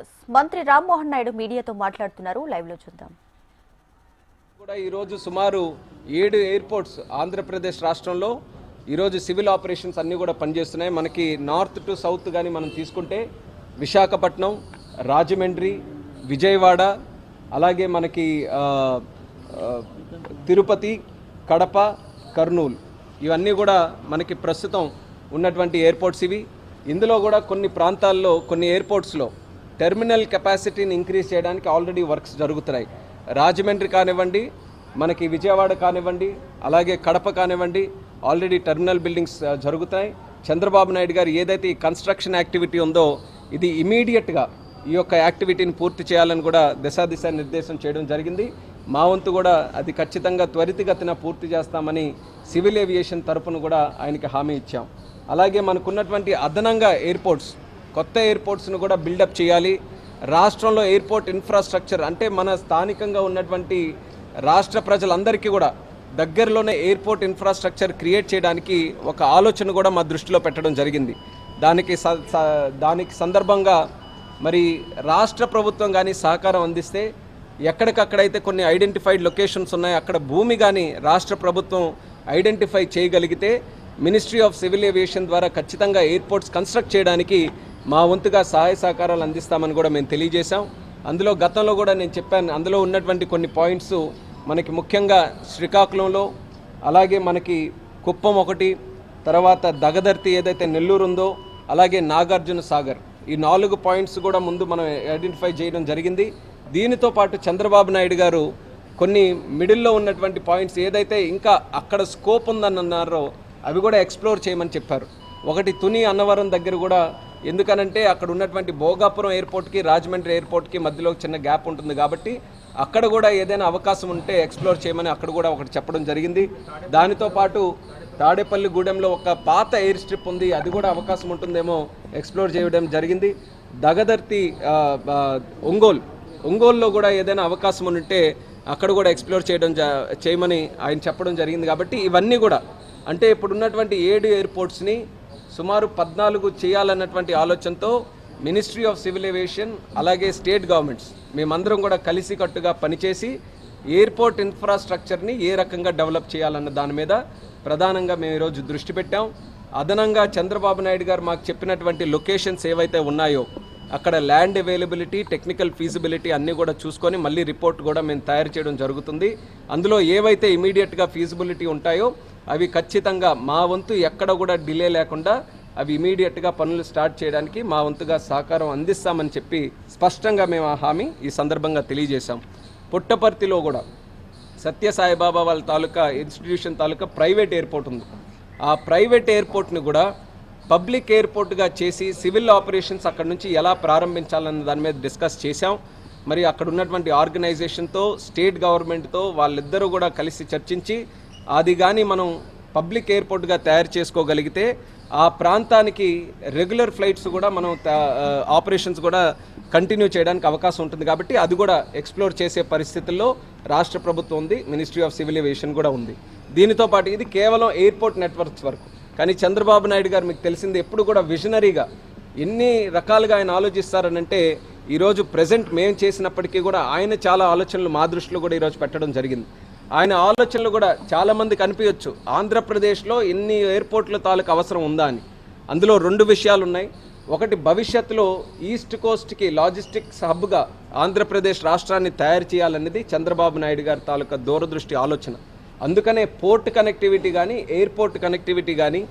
Yes మంత్రి రామ్మోహన్ నాయుడు మీడియాతో మాట్లాడుతున్నారు. లైవ్లో చూద్దాం. కూడా ఈరోజు సుమారు ఏడు ఎయిర్పోర్ట్స్ ఆంధ్రప్రదేశ్ రాష్ట్రంలో ఈరోజు సివిల్ ఆపరేషన్స్ అన్నీ కూడా పనిచేస్తున్నాయి. మనకి నార్త్ టు సౌత్ కానీ మనం తీసుకుంటే విశాఖపట్నం రాజమండ్రి విజయవాడ అలాగే మనకి తిరుపతి కడప కర్నూలు ఇవన్నీ కూడా మనకి ప్రస్తుతం ఉన్నటువంటి ఎయిర్పోర్ట్స్ ఇవి. ఇందులో కూడా కొన్ని ప్రాంతాల్లో కొన్ని ఎయిర్పోర్ట్స్లో టెర్మినల్ కెపాసిటీని ఇంక్రీజ్ చేయడానికి ఆల్రెడీ వర్క్స్ జరుగుతున్నాయి. రాజమండ్రి కానివ్వండి మనకి విజయవాడ కానివ్వండి అలాగే కడప కానివ్వండి ఆల్రెడీ టెర్మినల్ బిల్డింగ్స్ జరుగుతాయి చంద్రబాబు నాయుడు గారు ఏదైతే ఈ కన్స్ట్రక్షన్ యాక్టివిటీ ఉందో ఇది ఇమీడియట్గా ఈ యొక్క యాక్టివిటీని పూర్తి చేయాలని కూడా దిశాదిశ నిర్దేశం చేయడం జరిగింది. మా వంతు కూడా అది ఖచ్చితంగా త్వరితగతిన పూర్తి చేస్తామని సివిల్ ఏవియేషన్ తరపున కూడా ఆయనకి హామీ ఇచ్చాం. అలాగే మనకున్నటువంటి అదనంగా ఎయిర్పోర్ట్స్ కొత్త ఎయిర్పోర్ట్స్ను కూడా బిల్డప్ చేయాలి. రాష్ట్రంలో ఎయిర్పోర్ట్ ఇన్ఫ్రాస్ట్రక్చర్ అంటే మన స్థానికంగా ఉన్నటువంటి రాష్ట్ర ప్రజలందరికీ కూడా దగ్గరలోనే ఎయిర్పోర్ట్ ఇన్ఫ్రాస్ట్రక్చర్ క్రియేట్ చేయడానికి ఒక ఆలోచన కూడా మా దృష్టిలో పెట్టడం జరిగింది. దానికి స- దానికి సందర్భంగా మరి రాష్ట్ర ప్రభుత్వం కానీ సహకారం అందిస్తే ఎక్కడికక్కడైతే కొన్ని ఐడెంటిఫైడ్ లొకేషన్స్ ఉన్నాయో అక్కడ భూమి కానీ రాష్ట్ర ప్రభుత్వం ఐడెంటిఫై చేయగలిగితే మినిస్ట్రీ ఆఫ్ సివిల్ ఏవియేషన్ ద్వారా ఖచ్చితంగా ఎయిర్పోర్ట్స్ కన్స్ట్రక్ట్ చేయడానికి మా వంతుగా సహాయ సహకారాలు అందిస్తామని కూడా మేము తెలియజేశాం. అందులో గతంలో కూడా నేను చెప్పాను అందులో ఉన్నటువంటి కొన్ని పాయింట్స్ మనకి ముఖ్యంగా శ్రీకాకుళంలో అలాగే మనకి కుప్పం ఒకటి తర్వాత దగదర్తి ఏదైతే నెల్లూరు ఉందో అలాగే నాగార్జున సాగర్. ఈ నాలుగు పాయింట్స్ కూడా ముందు మనం ఐడెంటిఫై చేయడం జరిగింది. దీనితో పాటు చంద్రబాబు నాయుడు గారు కొన్ని మిడిల్లో ఉన్నటువంటి పాయింట్స్ ఏదైతే ఇంకా అక్కడ స్కోప్ ఉందని అన్నారో అవి కూడా ఎక్స్ప్లోర్ చేయమని చెప్పారు. ఒకటి తుని అన్నవరం దగ్గర కూడా ఎందుకనంటే అక్కడ ఉన్నటువంటి భోగాపురం ఎయిర్పోర్ట్కి రాజమండ్రి ఎయిర్పోర్ట్కి మధ్యలో చిన్న గ్యాప్ ఉంటుంది కాబట్టి అక్కడ కూడా ఏదైనా అవకాశం ఉంటే ఎక్స్ప్లోర్ చేయమని అక్కడ కూడా ఒకటి చెప్పడం జరిగింది. దానితో పాటు తాడేపల్లి గూడెంలో ఒక పాత ఎయిర్ స్ట్రిప్ ఉంది అది కూడా అవకాశం ఉంటుందేమో ఎక్స్ప్లోర్ చేయడం జరిగింది. దగదర్తి ఒంగోల్ ఒంగోల్లో ఒంగోలు ఒంగోలులో కూడా ఏదైనా అవకాశం ఉంటే అక్కడ కూడా ఎక్స్ప్లోర్ చేయడం చేయమని ఆయన చెప్పడం జరిగింది కాబట్టి ఇవన్నీ కూడా అంటే ఇప్పుడు ఉన్నటువంటి ఏడు ఎయిర్పోర్ట్స్ని సుమారు పద్నాలుగు చేయాలన్నటువంటి ఆలోచనతో మినిస్ట్రీ ఆఫ్ సివిల్ ఏవియేషన్ అలాగే స్టేట్ గవర్నమెంట్స్ మేమందరం కూడా కలిసికట్టుగా పనిచేసి ఎయిర్పోర్ట్ ఇన్ఫ్రాస్ట్రక్చర్ని ఏ రకంగా డెవలప్ చేయాలన్న దాని మీద ప్రధానంగా మేము ఈరోజు దృష్టి పెట్టాం. అదనంగా చంద్రబాబు నాయుడు గారు మాకు చెప్పినటువంటి లొకేషన్స్ ఏవైతే ఉన్నాయో అక్కడ ల్యాండ్ అవైలబిలిటీ టెక్నికల్ ఫీజిబిలిటీ అన్నీ కూడా చూసుకొని మళ్ళీ రిపోర్ట్ కూడా మేము తయారు చేయడం జరుగుతుంది. అందులో ఏవైతే ఇమీడియట్గా ఫీజిబిలిటీ ఉంటాయో అవి ఖచ్చితంగా మా వంతు ఎక్కడ కూడా డిలే లేకుండా అవి ఇమీడియట్గా పనులు స్టార్ట్ చేయడానికి మా వంతుగా సహకారం అందిస్తామని చెప్పి స్పష్టంగా మేము ఆ హామీ ఈ సందర్భంగా తెలియజేశాం. పుట్టపర్తిలో కూడా సత్యసాయిబాబా వాళ్ళ తాలూకా ఇన్స్టిట్యూషన్ తాలూకా ప్రైవేట్ ఎయిర్పోర్ట్ ఉంది. ఆ ప్రైవేట్ ఎయిర్పోర్ట్ని కూడా పబ్లిక్ ఎయిర్పోర్ట్గా చేసి సివిల్ ఆపరేషన్స్ అక్కడ నుంచి ఎలా ప్రారంభించాలన్న దాని మీద డిస్కస్ చేశాం. మరి అక్కడ ఉన్నటువంటి ఆర్గనైజేషన్తో స్టేట్ గవర్నమెంట్తో వాళ్ళిద్దరూ కూడా కలిసి చర్చించి అది కానీ మనం పబ్లిక్ ఎయిర్పోర్ట్గా తయారు చేసుకోగలిగితే ఆ ప్రాంతానికి రెగ్యులర్ ఫ్లైట్స్ కూడా మనం ఆపరేషన్స్ కూడా కంటిన్యూ చేయడానికి అవకాశం ఉంటుంది కాబట్టి అది కూడా ఎక్స్ప్లోర్ చేసే పరిస్థితుల్లో రాష్ట్ర ప్రభుత్వం ఉంది మినిస్ట్రీ ఆఫ్ సివిల్ ఏవియేషన్ కూడా ఉంది. దీనితో పాటు ఇది కేవలం ఎయిర్పోర్ట్ నెట్వర్క్స్ వరకు. కానీ చంద్రబాబు నాయుడు గారు మీకు తెలిసింది ఎప్పుడు కూడా విజనరీగా ఎన్ని రకాలుగా ఆయన ఆలోచిస్తారనంటే ఈరోజు ప్రజెంట్ మేము చేసినప్పటికీ కూడా ఆయన చాలా ఆలోచనలు మా దృష్టిలో కూడా ఈరోజు పెట్టడం జరిగింది. ఆయన ఆలోచనలు కూడా చాలామంది కనిపించచ్చు. ఆంధ్రప్రదేశ్లో ఎన్ని ఎయిర్పోర్ట్ల తాలూకు అవసరం ఉందా అని. అందులో రెండు విషయాలు ఉన్నాయి. ఒకటి భవిష్యత్తులో ఈస్ట్ కోస్ట్కి లాజిస్టిక్స్ హబ్గా ఆంధ్రప్రదేశ్ రాష్ట్రాన్ని తయారు చేయాలనేది చంద్రబాబు నాయుడు గారి తాలూకా దూరదృష్టి ఆలోచన. అందుకనే పోర్ట్ కనెక్టివిటీ కానీ ఎయిర్పోర్ట్ కనెక్టివిటీ కానీ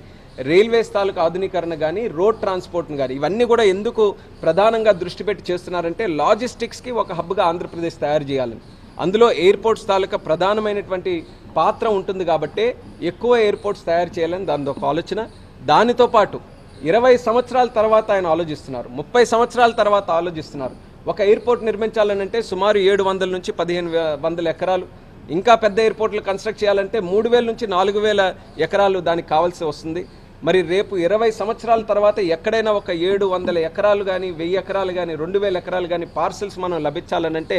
రైల్వేస్ తాలూకా ఆధునీకరణ కానీ రోడ్ ట్రాన్స్పోర్ట్ని కానీ ఇవన్నీ కూడా ఎందుకు ప్రధానంగా దృష్టి పెట్టి చేస్తున్నారంటే లాజిస్టిక్స్కి ఒక హబ్గా ఆంధ్రప్రదేశ్ తయారు చేయాలని. అందులో ఎయిర్పోర్ట్స్ తాలూకా ప్రధానమైనటువంటి పాత్ర ఉంటుంది కాబట్టి ఎక్కువ ఎయిర్పోర్ట్స్ తయారు చేయాలని దాని ఒక ఆలోచన. దానితో పాటు ఇరవై సంవత్సరాల తర్వాత ఆయన ఆలోచిస్తున్నారు. ముప్పై సంవత్సరాల తర్వాత ఆలోచిస్తున్నారు. ఒక ఎయిర్పోర్ట్ నిర్మించాలనంటే సుమారు ఏడు వందల నుంచి పదిహేను వందల ఎకరాలు. ఇంకా పెద్ద ఎయిర్పోర్ట్లు కన్స్ట్రక్ట్ చేయాలంటే మూడు వేల నుంచి నాలుగు వేల ఎకరాలు దానికి కావాల్సి వస్తుంది. మరి రేపు ఇరవై సంవత్సరాల తర్వాత ఎక్కడైనా ఒక ఏడు వందల ఎకరాలు కానీ వెయ్యి ఎకరాలు కానీ రెండు వేల ఎకరాలు కానీ పార్సెల్స్ మనం లభించాలనంటే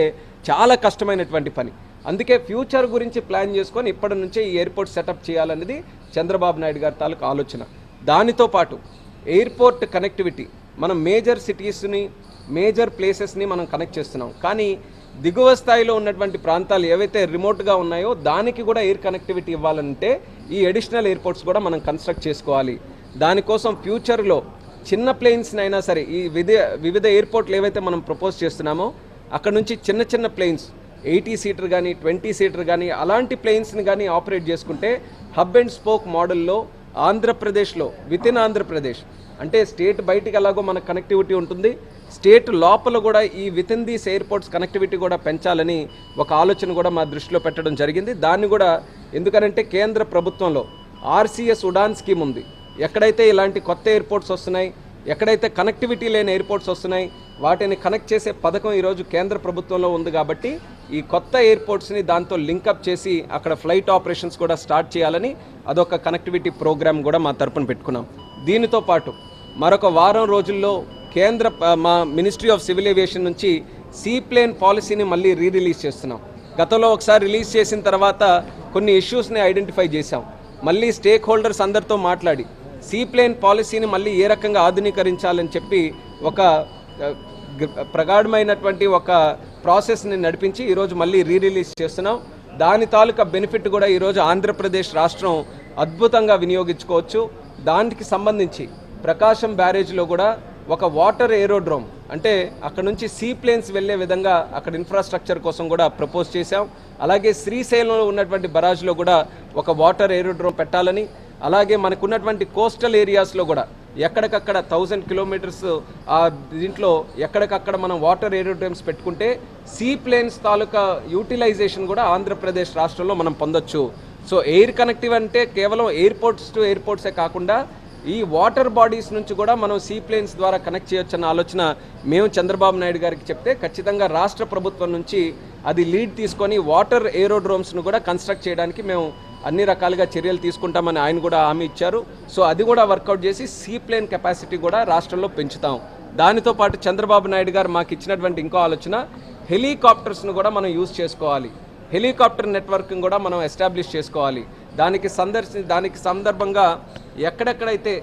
చాలా కష్టమైనటువంటి పని. అందుకే ఫ్యూచర్ గురించి ప్లాన్ చేసుకొని ఇప్పటి నుంచే ఈ ఎయిర్పోర్ట్ సెటప్ చేయాలనేది చంద్రబాబు నాయుడు గారి తాలూకు ఆలోచన. దానితో పాటు ఎయిర్పోర్ట్ కనెక్టివిటీ. మనం మేజర్ సిటీస్ని మేజర్ ప్లేసెస్ని మనం కనెక్ట్ చేస్తున్నాం. కానీ దిగువ స్థాయిలో ఉన్నటువంటి ప్రాంతాలు ఏవైతే రిమోట్గా ఉన్నాయో దానికి కూడా ఎయిర్ కనెక్టివిటీ ఇవ్వాలంటే ఈ అడిషనల్ ఎయిర్పోర్ట్స్ కూడా మనం కన్స్ట్రక్ట్ చేసుకోవాలి. దానికోసం ఫ్యూచర్లో చిన్న ప్లేన్స్ని అయినా సరే ఈ వివిధ వివిధ ఎయిర్పోర్ట్లు ఏవైతే మనం ప్రపోజ్ చేస్తున్నామో అక్కడ నుంచి చిన్న చిన్న ప్లేన్స్ ఎయిటీ సీటర్ కానీ ట్వంటీ సీటర్ కానీ అలాంటి ప్లేన్స్ని కానీ ఆపరేట్ చేసుకుంటే హబ్ అండ్ స్పోక్ మోడల్లో ఆంధ్రప్రదేశ్లో విత్ ఇన్ ఆంధ్రప్రదేశ్ అంటే స్టేట్ బయటికి ఎలాగో మనకు కనెక్టివిటీ ఉంటుంది. స్టేట్ లోపల కూడా ఈ with in these airports connectivity కూడా పెంచాలని ఒక ఆలోచన కూడా మా దృష్టిలో పెట్టడం జరిగింది. దాన్ని కూడా ఎందుకనంటే కేంద్ర ప్రభుత్వంలో ఆర్సీఎస్ ఉడాన్ స్కీమ్ ఉంది. ఎక్కడైతే ఇలాంటి కొత్త ఎయిర్పోర్ట్స్ వస్తున్నాయి ఎక్కడైతే కనెక్టివిటీ లేని ఎయిర్పోర్ట్స్ వస్తున్నాయి వాటిని కనెక్ట్ చేసే పథకం ఈరోజు కేంద్ర ప్రభుత్వంలో ఉంది కాబట్టి ఈ కొత్త ఎయిర్పోర్ట్స్ని దాంతో లింకప్ చేసి అక్కడ ఫ్లైట్ ఆపరేషన్స్ కూడా స్టార్ట్ చేయాలని అదొక కనెక్టివిటీ ప్రోగ్రామ్ కూడా మా తరపున పెట్టుకున్నాం. దీనితో పాటు మరొక వారం రోజుల్లో కేంద్ర మా మినిస్ట్రీ ఆఫ్ సివిల్ ఏవియేషన్ నుంచి సీప్లేన్ పాలసీని మళ్ళీ రీ రిలీజ్ చేస్తున్నాం. గతంలో ఒకసారి రిలీజ్ చేసిన తర్వాత కొన్ని ఇష్యూస్ని ఐడెంటిఫై చేశాం. మళ్ళీ స్టేక్ హోల్డర్స్ అందరితో మాట్లాడి సీప్లేన్ పాలసీని మళ్ళీ ఏ రకంగా ఆధునీకరించాలని చెప్పి ఒక ప్రగాఢమైనటువంటి ఒక ప్రాసెస్ని నడిపించి ఈరోజు మళ్ళీ రీ రిలీజ్ చేస్తున్నాం. దాని తాలూకా బెనిఫిట్ కూడా ఈరోజు ఆంధ్రప్రదేశ్ రాష్ట్రం అద్భుతంగా వినియోగించుకోవచ్చు. దానికి సంబంధించి ప్రకాశం బ్యారేజ్లో కూడా ఒక వాటర్ ఏరోడ్రోమ్ అంటే అక్కడ నుంచి సీ ప్లేన్స్ వెళ్ళే విధంగా అక్కడ ఇన్ఫ్రాస్ట్రక్చర్ కోసం కూడా ప్రపోజ్ చేశాం. అలాగే శ్రీశైలంలో ఉన్నటువంటి బరాజ్లో కూడా ఒక వాటర్ ఏరోడ్రోమ్ పెట్టాలని అలాగే మనకున్నటువంటి కోస్టల్ ఏరియాస్లో కూడా ఎక్కడికక్కడ థౌజండ్ కిలోమీటర్స్ ఆ దీంట్లో ఎక్కడికక్కడ మనం వాటర్ ఏరోడ్రోమ్స్ పెట్టుకుంటే సీ ప్లేన్స్ తాలూకా యూటిలైజేషన్ కూడా ఆంధ్రప్రదేశ్ రాష్ట్రంలో మనం పొందొచ్చు సో ఎయిర్ కనెక్టివ్ అంటే కేవలం ఎయిర్పోర్ట్స్ టు ఎయిర్పోర్ట్సే కాకుండా ఈ వాటర్ బాడీస్ నుంచి కూడా మనం సీ ప్లేన్స్ ద్వారా కనెక్ట్ చేయొచ్చన్న ఆలోచన మేము చంద్రబాబు నాయుడు గారికి చెప్తే ఖచ్చితంగా రాష్ట్ర ప్రభుత్వం నుంచి అది లీడ్ తీసుకొని వాటర్ ఏరోడ్రోమ్స్ను కూడా కన్స్ట్రక్ట్ చేయడానికి మేము అన్ని రకాలుగా చర్యలు తీసుకుంటామని ఆయన కూడా హామీ ఇచ్చారు. సో అది కూడా వర్కౌట్ చేసి సీ ప్లేన్ కెపాసిటీ కూడా రాష్ట్రంలో పెంచుతాం. దానితో పాటు చంద్రబాబు నాయుడు గారు మాకు ఇచ్చినటువంటి ఇంకో ఆలోచన హెలికాప్టర్స్ను కూడా మనం యూజ్ చేసుకోవాలి. హెలికాప్టర్ నెట్వర్క్ని కూడా మనం ఎస్టాబ్లిష్ చేసుకోవాలి. దానికి సందర్శి దానికి సందర్భంగా ఎక్కడెక్కడైతే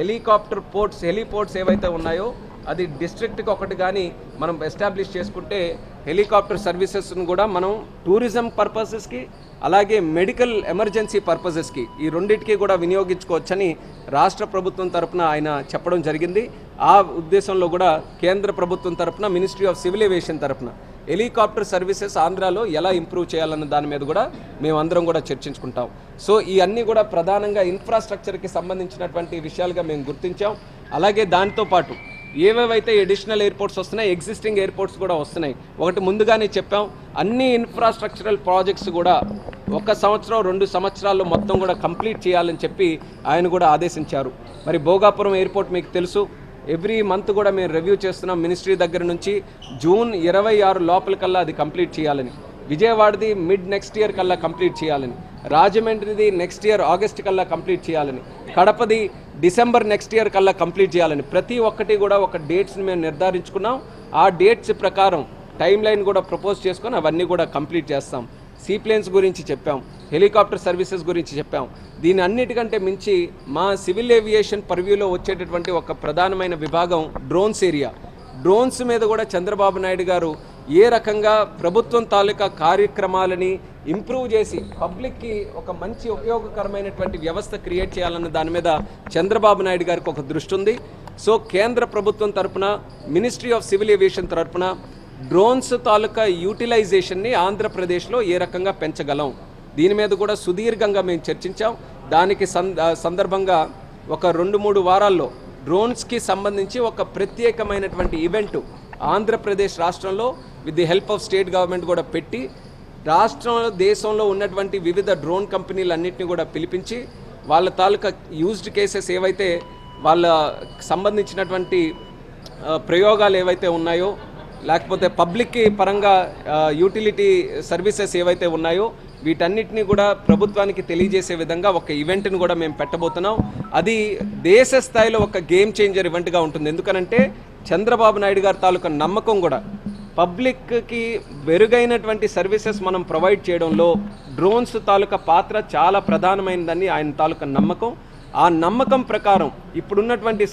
హెలికాప్టర్ పోర్ట్స్ హెలిపోర్ట్స్ ఏవైతే ఉన్నాయో అది డిస్ట్రిక్ట్కి ఒకటి కానీ మనం ఎస్టాబ్లిష్ చేసుకుంటే హెలికాప్టర్ సర్వీసెస్ను కూడా మనం టూరిజం పర్పసెస్కి అలాగే మెడికల్ ఎమర్జెన్సీ పర్పసెస్కి ఈ రెండింటికి కూడా వినియోగించుకోవచ్చని రాష్ట్ర ప్రభుత్వం తరపున ఆయన చెప్పడం జరిగింది. ఆ ఉద్దేశంలో కూడా కేంద్ర ప్రభుత్వం తరపున మినిస్ట్రీ ఆఫ్ సివిల్ ఏవియేషన్ తరపున హెలికాప్టర్ సర్వీసెస్ ఆంధ్రాలో ఎలా ఇంప్రూవ్ చేయాలన్న దాని మీద కూడా మేమందరం కూడా చర్చించుకుంటాం. సో ఈ అన్నీ కూడా ప్రధానంగా ఇన్ఫ్రాస్ట్రక్చర్కి సంబంధించినటువంటి విషయాలుగా మేము గుర్తించాం. అలాగే దానితో పాటు ఏవేవైతే ఎడిషనల్ ఎయిర్పోర్ట్స్ వస్తున్నాయి ఎగ్జిస్టింగ్ ఎయిర్పోర్ట్స్ కూడా వస్తున్నాయి. ఒకటి ముందుగానే చెప్పాం అన్ని ఇన్ఫ్రాస్ట్రక్చరల్ ప్రాజెక్ట్స్ కూడా ఒక సంవత్సరం రెండు సంవత్సరాల్లో మొత్తం కూడా కంప్లీట్ చేయాలని చెప్పి ఆయన కూడా ఆదేశించారు. మరి భోగాపురం ఎయిర్పోర్ట్ మీకు తెలుసు ఎవ్రీ మంత్ కూడా మేము రివ్యూ చేస్తున్నాం మినిస్ట్రీ దగ్గర నుంచి. జూన్ ఇరవై ఆరు లోపలికల్లా అది కంప్లీట్ చేయాలని. విజయవాడది మిడ్ నెక్స్ట్ ఇయర్ కల్లా కంప్లీట్ చేయాలని. రాజమండ్రిది నెక్స్ట్ ఇయర్ ఆగస్ట్ కల్లా కంప్లీట్ చేయాలని. కడపది డిసెంబర్ నెక్స్ట్ ఇయర్ కల్లా కంప్లీట్ చేయాలని. ప్రతి ఒక్కటి కూడా ఒక డేట్స్ని మేము నిర్ధారించుకున్నాం. ఆ డేట్స్ ప్రకారం టైం లైన్ కూడా ప్రపోజ్ చేసుకొని అవన్నీ కూడా కంప్లీట్ చేస్తాం. సీప్లేన్స్ గురించి చెప్పాం హెలికాప్టర్ సర్వీసెస్ గురించి చెప్పాం. దీని అన్నిటికంటే మించి మా సివిల్ ఏవియేషన్ పర్వ్యూలో వచ్చేటటువంటి ఒక ప్రధానమైన విభాగం డ్రోన్స్ ఏరియా. డ్రోన్స్ మీద కూడా చంద్రబాబు నాయుడు గారు ఏ రకంగా ప్రభుత్వం తాలూకా కార్యక్రమాలని ఇంప్రూవ్ చేసి పబ్లిక్కి ఒక మంచి ఉపయోగకరమైనటువంటి వ్యవస్థ క్రియేట్ చేయాలన్న దాని మీద చంద్రబాబు నాయుడు గారికి ఒక దృష్టి ఉంది. సో కేంద్ర ప్రభుత్వం తరపున మినిస్ట్రీ ఆఫ్ సివిల్ ఏవియేషన్ తరపున డ్రోన్స్ తాలూకా యూటిలైజేషన్ని ఆంధ్రప్రదేశ్లో ఏ రకంగా పెంచగలం? దీని మీద కూడా సుదీర్ఘంగా మేము చర్చించాం. దానికి సం- సందర్భంగా ఒక రెండు మూడు వారాల్లో డ్రోన్స్కి సంబంధించి ఒక ప్రత్యేకమైనటువంటి ఈవెంట్ ఆంధ్రప్రదేశ్ రాష్ట్రంలో with the help of state government కూడా పెట్టి రాష్ట్రంలో దేశంలో ఉన్నటువంటి వివిధ డ్రోన్ కంపెనీలన్నింటినీ కూడా పిలిపించి వాళ్ళ తాలూకా యూజ్డ్ కేసెస్ ఏవైతే వాళ్ళ సంబంధించినటువంటి ప్రయోగాలు ఏవైతే ఉన్నాయో లేకపోతే పబ్లిక్కి పరంగా యూటిలిటీ సర్వీసెస్ ఏవైతే ఉన్నాయో వీటన్నిటిని కూడా ప్రభుత్వానికి తెలియజేసే విధంగా ఒక ఈవెంట్ని కూడా మేము పెట్టబోతున్నాం. అది దేశ స్థాయిలో ఒక గేమ్ చేంజర్ ఈవెంట్గా ఉంటుంది. ఎందుకనంటే చంద్రబాబు నాయుడు గారి తాలూకా నమ్మకం కూడా పబ్లిక్కి మెరుగైనటువంటి సర్వీసెస్ మనం ప్రొవైడ్ చేయడంలో డ్రోన్స్ తాలూకా పాత్ర చాలా ప్రధానమైనదని ఆయన తాలూకా నమ్మకం. ఆ నమ్మకం ప్రకారం ఇప్పుడున్నటువంటి